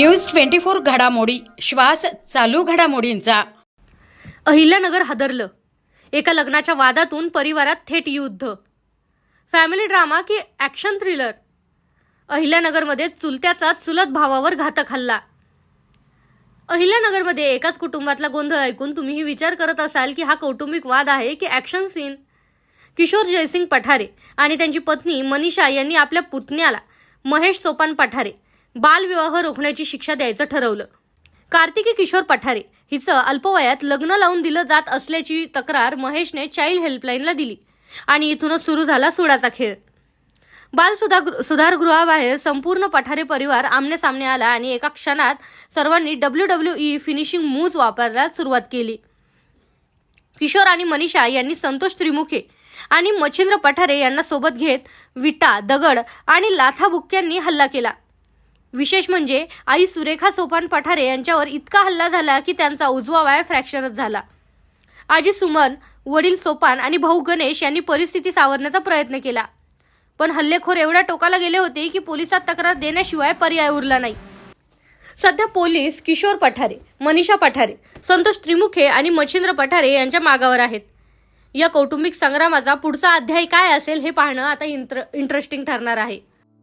News twenty four घडामोडी. श्वास चालू घडामोडींचा. अहिल्यानगर हादरलं. एका लग्नाच्या वादातून परिवारात थेट युद्ध. फॅमिली ड्रामा की ॲक्शन थ्रिलर? अहिल्यानगरमध्ये चुलत्याचा चुलत भावावर घातक हल्ला. अहिल्यानगरमध्ये एकाच कुटुंबातला गोंधळ ऐकून तुम्हीही विचार करत असाल की हा कौटुंबिक वाद आहे की ॲक्शन सीन? किशोर जयसिंग पठारे आणि त्यांची पत्नी मनीषा यांनी आपल्या पुतण्याला महेश सोपान पठारे बालविवाह रोखण्याची शिक्षा द्यायचं ठरवलं. कार्तिकी किशोर पठारे हिचं अल्पवयात लग्न लावून दिलं जात असल्याची तक्रार महेशने चाइल्ड हेल्पलाईनला दिली आणि इथूनच सुरू झाला सुडाचा खेळ. बाल सुधार सुधारगृहाबाहेर संपूर्ण पठारे परिवार आमनेसामने आला आणि एका क्षणात सर्वांनी W W E finishing moves वापरायला सुरुवात केली. किशोर आणि मनीषा यांनी संतोष त्रिमुखे आणि मच्छिंद्र पठारे यांना सोबत घेत विटा दगड आणि लाथाबुक्क्यांनी हल्ला केला. विशेष म्हणजे आई सुरेखा सोपान पठारे यांच्यावर इतका हल्ला झाला की त्यांचा उजवा वाय फ्रॅक्चरच झाला. आजी सुमन वडील सोपान आणि भाऊ गणेश यांनी परिस्थिती सावरण्याचा प्रयत्न केला. पण हल्लेखोर एवढ्या टोकाला गेले होते की पोलिसात तक्रार देण्याशिवाय पर्याय उरला नाही. सध्या पोलीस किशोर पठारे मनीषा पठारे संतोष त्रिमुखे आणि मच्छिंद्र पठारे यांच्या मागावर आहेत. या कौटुंबिक संग्रामाचा पुढचा अध्याय काय असेल हे पाहणं आता इंट्र इंटरेस्टिंग ठरणार आहे.